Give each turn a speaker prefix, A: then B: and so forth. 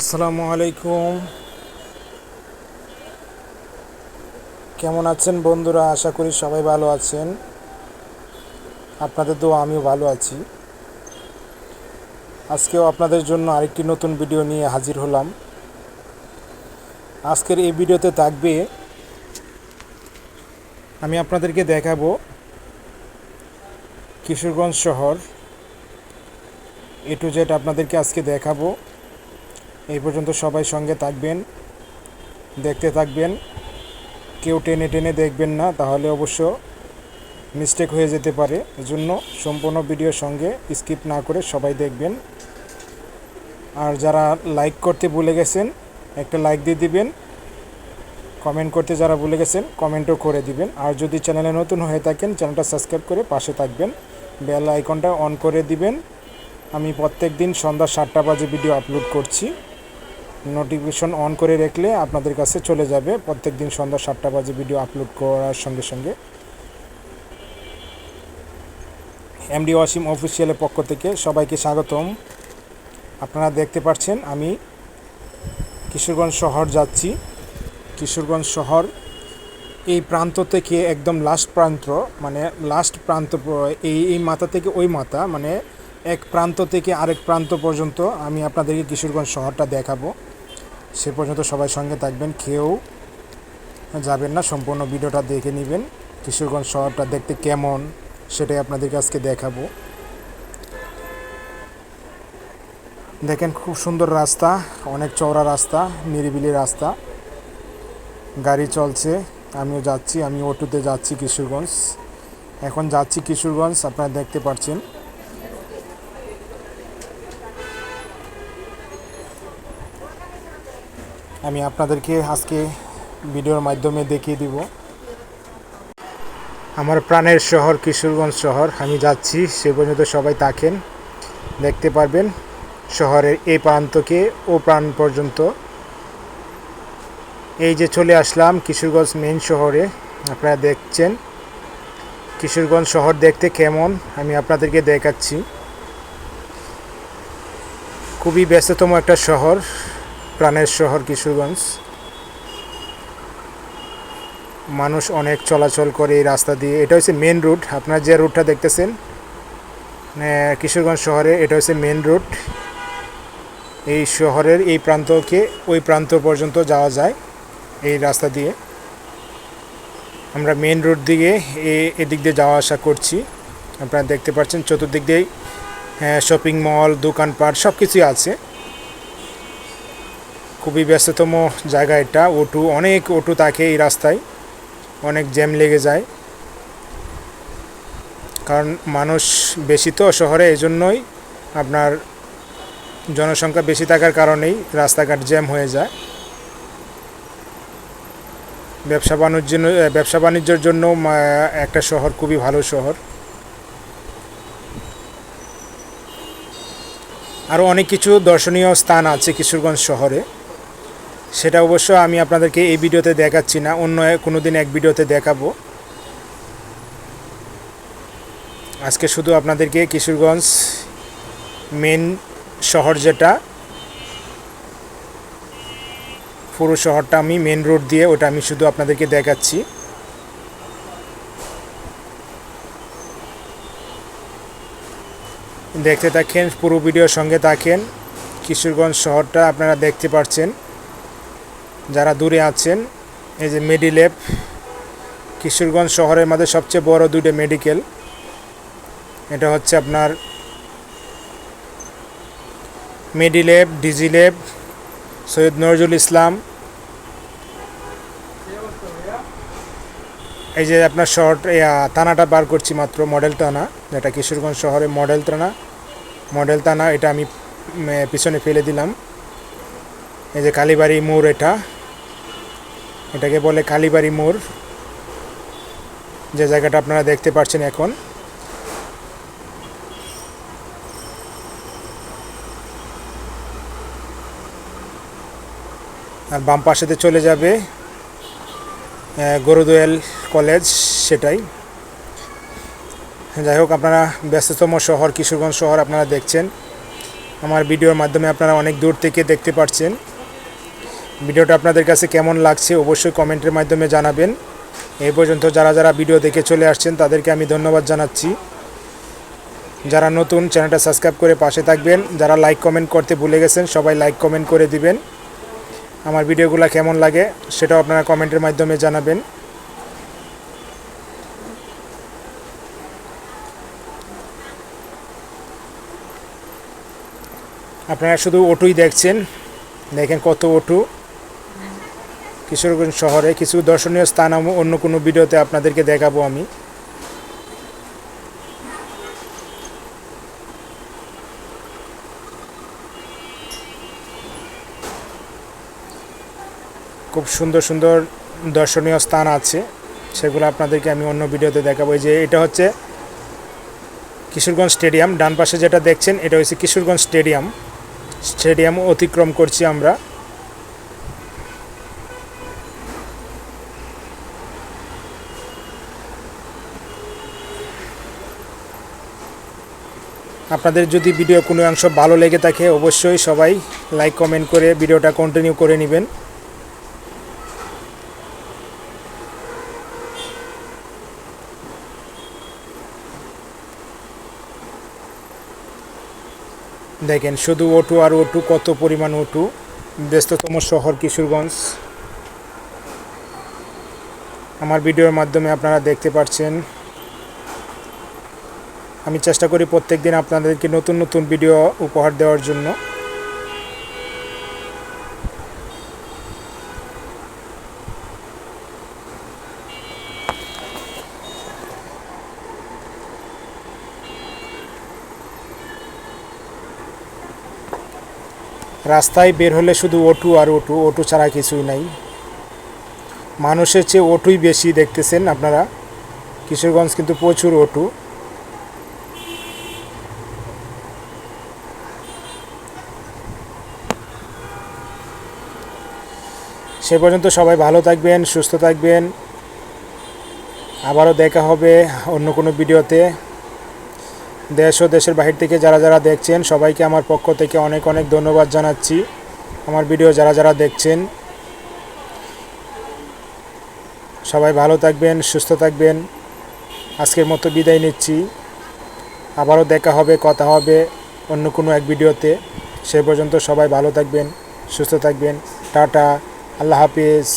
A: আসসালামু আলাইকুম। কেমন আছেন বন্ধুরা? আশা করি সবাই ভালো আছেন। আপনাদের তো আমিও ভালো আছি। আজকেও আপনাদের জন্য আরেকটি নতুন ভিডিও নিয়ে হাজির হলাম। আজকের এই ভিডিওতে থাকবে, আমি আপনাদেরকে দেখাবো কিশোরগঞ্জ শহর। এ টু জেড আপনাদেরকে আজকে দেখাবো। এই পর্যন্ত সবাই সঙ্গে থাকবেন, দেখতে থাকবেন। কেউ টেনে টেনে দেখবেন না, তাহলে অবশ্য মিস্টেক হয়ে যেতে পারে। এজন্য সম্পূর্ণ ভিডিওর সঙ্গে স্কিপ না করে সবাই দেখবেন। আর যারা লাইক করতে ভুলে গেছেন, একটা লাইক দিয়ে দিবেন। কমেন্ট করতে যারা ভুলে গেছেন কমেন্টও করে দিবেন। আর যদি চ্যানেলে নতুন হয়ে থাকেন চ্যানেলটা সাবস্ক্রাইব করে পাশে থাকবেন। বেল আইকনটা অন করে দিবেন। আমি প্রত্যেক দিন সন্ধ্যা সাতটা বাজে ভিডিও আপলোড করছি। নোটিফিকেশন অন করে রাখলে আপনাদের কাছে চলে যাবে। প্রত্যেক দিন সন্ধ্যা সাতটা বাজে ভিডিও আপলোড করার সঙ্গে সঙ্গে। এমডি ওয়াসিম অফিসিয়ালের পক্ষ থেকে সবাইকে স্বাগতম। আপনারা দেখতে পাচ্ছেন আমি কিশোরগঞ্জ শহর যাচ্ছি। কিশোরগঞ্জ শহর এই প্রান্ত থেকে একদম লাস্ট প্রান্ত মানে লাস্ট প্রান্ত, এই এই মাথা থেকে ওই মাথা মানে এক প্রান্ত থেকে আরেক প্রান্ত পর্যন্ত আমি আপনাদেরকে কিশোরগঞ্জ শহরটা দেখাবো। সে পর্যন্ত সবাই সঙ্গে থাকবেন, কেউ যাবেন না, সম্পূর্ণ ভিডিওটা দেখে নেবেন, কিশোরগঞ্জ শহরটা দেখতে কেমন, সেটাই আপনাদেরকে আজকে দেখাবো। দেখেন খুব সুন্দর রাস্তা, অনেক চওড়া রাস্তা, নিরিবিলি রাস্তা, গাড়ি চলছে, আমিও যাচ্ছি, আমি অটোতে যাচ্ছি কিশোরগঞ্জ। এখন যাচ্ছি কিশোরগঞ্জ, আপনারা দেখতে পাচ্ছেন আমি আপনাদেরকে আজকে ভিডিওর মাধ্যমে দেখিয়ে দিব। আমার প্রাণের শহর কিশোরগঞ্জ শহর, আমি যাচ্ছি, সে পর্যন্ত সবাই থাকেন। দেখতে পারবেন, শহরের এই প্রান্তকে, ও প্রাণ পর্যন্ত। এই যে চলে আসলাম কিশোরগঞ্জ মেন শহরে, আপনারা দেখছেন। কিশোরগঞ্জ শহর দেখতে কেমন, আমি আপনাদেরকে দেখাচ্ছি। খুবই ব্যস্ততম একটা শহর। প্রাণের শহর কিশোরগঞ্জ। মানুষ অনেক চলাচল করে এই রাস্তা দিয়ে। এটা হচ্ছে মেন রুট আপনারা যে রুটটা দেখতেছেন কিশোরগঞ্জ শহরে, এটা হচ্ছে মেন রুট এই শহরের এই প্রান্তকে, ওই প্রান্ত পর্যন্ত যাওয়া যায় এই রাস্তা দিয়ে। আমরা মেন দিকে এ- এদিক দিয়ে যাওয়া আসা করছি। আপনারা দেখতে পাচ্ছেন, চতুর্দিক দিয়েই শপিং মল দোকানপাট সব কিছুই আছে। খুবই ব্যস্ততম জায়গা এটা অটো অনেক অটো থাকে এই রাস্তায়, অনেক জ্যাম লেগে যায়। কারণ মানুষ বেশি তো শহরে এই জন্যই আপনার জনসংখ্যা বেশি থাকার কারণেই রাস্তাঘাট জ্যাম হয়ে যায়। ব্যবসা বাণিজ্যের জন্য ব্যবসা বাণিজ্যের জন্য একটা শহর খুবই ভালো শহর। আরও অনেক কিছু দর্শনীয় স্থান আছে কিশোরগঞ্জ শহরে। সেটা অবশ্য আমি আপনাদেরকে এই ভিডিওতে দেখাচ্ছি না, অন্য কোনো দিন এক ভিডিওতে দেখাবো। আজকে শুধু আপনাদেরকে কিশোরগঞ্জ মেন শহর যেটা, পুরো শহরটা আমি মেন রোড দিয়ে ওটা আমি শুধু আপনাদেরকে দেখাচ্ছি। দেখতে থাকেন, পুরো ভিডিওর সঙ্গে থাকেন। কিশোরগঞ্জ শহরটা আপনারা দেখতে পাচ্ছেন যারা দূরে আছেন, এই যে মেডিল্যাব কিশোরগঞ্জ শহরের মধ্যে সবচেয়ে বড় দুইটা মেডিকেল এটা হচ্ছে আপনার মেডিল্যাব ডিজিল্যাব সৈয়দ নজরুল ইসলাম। এই যে আপনার শহর থানাটা বার করছি মাত্র, মডেল থানা, যেটা কিশোরগঞ্জ শহরে মডেল থানা। মডেল থানা, এটা আমি পিছনে ফেলে দিলাম। এই যে কালীবাড়ি মোড় এটা। এটাকে বলে কালীবাড়ি মোড়। যে জায়গাটা আপনারা দেখতে পাচ্ছেন এখন। আর বাম পাশেতে চলে যাবে গরুদোয়াল কলেজ, সেটাই। যাই হোক, আপনারা ব্যস্ততম শহর, কিশোরগঞ্জ শহর আপনারা দেখছেন। আমার ভিডিওর মাধ্যমে আপনারা অনেক দূর থেকে দেখতে পাচ্ছেন। ভিডিওটা আপনাদের কাছে কেমন লাগছে অবশ্যই কমেন্টের মাধ্যমে জানাবেন। এই পর্যন্ত যারা যারা ভিডিও দেখে চলে আসছেন, তাদেরকে আমি ধন্যবাদ জানাচ্ছি। যারা নতুন, চ্যানেলটা সাবস্ক্রাইব করে পাশে থাকবেন। যারা লাইক, কমেন্ট করতে ভুলে গেছেন, সবাই লাইক, কমেন্ট করে দিবেন। আমার ভিডিওগুলো কেমন লাগে সেটাও আপনারা কমেন্টের মাধ্যমে জানাবেন। আপনারা শুধু অটোই দেখছেন। দেখেন কত অটো কিশোরগঞ্জ শহরে কিছু দর্শনীয় স্থান অন্য কোনো ভিডিওতে আপনাদেরকে দেখাবো আমি। খুব সুন্দর সুন্দর দর্শনীয় স্থান আছে, সেগুলো আপনাদেরকে আমি অন্য ভিডিওতে দেখাবো। যে এটা হচ্ছে কিশোরগঞ্জ স্টেডিয়াম, ডান পাশে যেটা দেখছেন, এটা হচ্ছে কিশোরগঞ্জ স্টেডিয়াম। স্টেডিয়াম অতিক্রম করছি আমরা। আপনাদের যদি ভিডিও কোনো অংশ ভালো লেগে থাকে, অবশ্যই সবাই লাইক কমেন্ট করে ভিডিওটা কন্টিনিউ করে নেবেন। দেখেন, শুধু ওটু আর ওটু কত পরিমাণ ওটু ব্যস্ততম শহর কিশোরগঞ্জ। আমার ভিডিওর মাধ্যমে আপনারা দেখতে পাচ্ছেন আমি চেষ্টা করি প্রত্যেক দিন আপনাদেরকে নতুন নতুন ভিডিও উপহার দেওয়ার জন্য। রাস্তায় বের হলে শুধু অটু আর অটু অটু ছাড়া কিছুই নাই। মানুষের চেয়ে অটুই বেশি দেখতেছেন আপনারা। কিশোরগঞ্জ কিন্তু প্রচুর অটু সে পর্যন্ত সবাই ভালো থাকবেন, সুস্থ থাকবেন। আবারও দেখা হবে অন্য কোনো ভিডিওতে। দেশ ও দেশের বাহির থেকে যারা যারা দেখছেন, সবাইকে আমার পক্ষ থেকে অনেক অনেক ধন্যবাদ জানাচ্ছি আমার ভিডিও যারা যারা দেখছেন। সবাই ভালো থাকবেন, সুস্থ থাকবেন। আজকের মতো বিদায় নিচ্ছি। আবারও দেখা হবে, কথা হবে অন্য কোনো এক ভিডিওতে। সে পর্যন্ত সবাই ভালো থাকবেন, সুস্থ থাকবেন। টাটা। আল্লাহ হাফিজ।